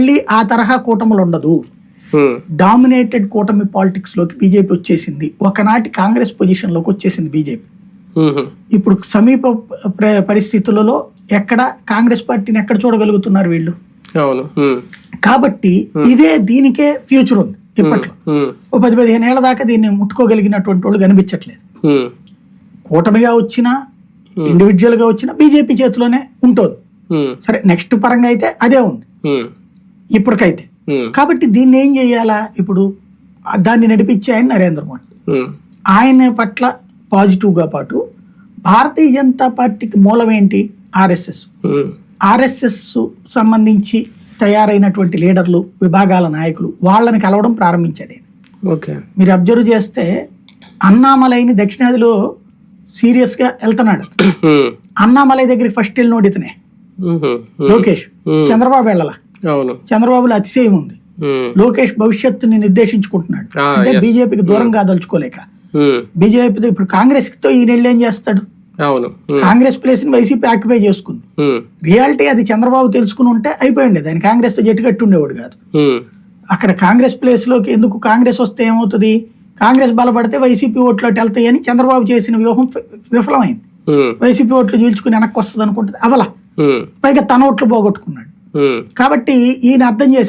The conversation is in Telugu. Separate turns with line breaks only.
మళ్ళీ ఆ తరహా కూటములు ఉండదు. డామినేటెడ్ కూటమి పాలిటిక్స్లోకి బీజేపీ వచ్చేసింది. ఒకనాటి కాంగ్రెస్ పొజిషన్లోకి వచ్చేసింది బీజేపీ. ఇప్పుడు సమీప ప్ర- పరిస్థితులలో ఎక్కడ కాంగ్రెస్ పార్టీని ఎక్కడ చూడగలుగుతున్నారు వీళ్ళు? కాబట్టి ఇదే దీనికే ఫ్యూచర్ ఉంది ఇప్పట్లో. ఓ పది పదిహేను ఏళ్ళ దాకా దీన్ని ముట్టుకోగలిగినటువంటి వాళ్ళు కనిపించట్లేదు. కూటమిగా వచ్చినా ఇండివిజువల్గా వచ్చినా బీజేపీ చేతిలోనే ఉంటుంది. సరే నెక్స్ట్ పరంగా అయితే అదే ఉంది. ఇప్పటికైతే. కాబట్టి దీన్ని ఏం చేయాలా? ఇప్పుడు దాన్ని నడిపించే ఆయన నరేంద్ర మోడీ. ఆయన పట్ల పాజిటివ్గా పాటు భారతీయ జనతా పార్టీకి మూలం ఏంటి? ఆర్ఎస్ఎస్. ఆర్ఎస్ఎస్ సంబంధించి తయారైనటువంటి లీడర్లు విభాగాల నాయకులు వాళ్ళని కలవడం ప్రారంభించాడు ఆయన.
ఓకే.
మీరు అబ్జర్వ్ చేస్తే అన్నామలైని దక్షిణాదిలో సీరియస్గా వెళ్తున్నాడు. అన్నామలై దగ్గరికి ఫస్ట్ వెళ్ళినోడు ఇతనే. లోకేష్. చంద్రబాబు వెళ్ళాల. చంద్రబాబులో అతిశయం ఉంది. లోకేష్ భవిష్యత్తుని నిర్దేశించుకుంటున్నాడు. అంటే. బీజేపీకి దూరంగా దలుచుకోలేక
ఉమ్,
బీజేపీ ఇప్పుడు కాంగ్రెస్తో ఈయన వెళ్ళి ఏం చేస్తాడు?
అవును.
కాంగ్రెస్ ప్లేస్ని వైసీపీ ఆక్యుపై చేసుకుంది. రియాలిటీ అది చంద్రబాబు తెలుసుకుని ఉంటే అయిపోయింది దాని కాంగ్రెస్తో జట్టు కట్టి ఉండేవాడు కాదు. అక్కడ కాంగ్రెస్ ప్లేస్లోకి ఎందుకు కాంగ్రెస్ వస్తే ఏమవుతుంది? కాంగ్రెస్ బలపడితే వైసీపీ ఓట్లు అటు వెళ్తాయని చంద్రబాబు చేసిన వ్యూహం విఫలమైంది. వైసీపీ ఓట్లు చీల్చుకుని వెనక్కి వస్తుంది అనుకుంటుంది అవలా పైగా తన ఓట్లు పోగొట్టుకున్నాడు. కాబట్టి ఈయన అర్థం చేసే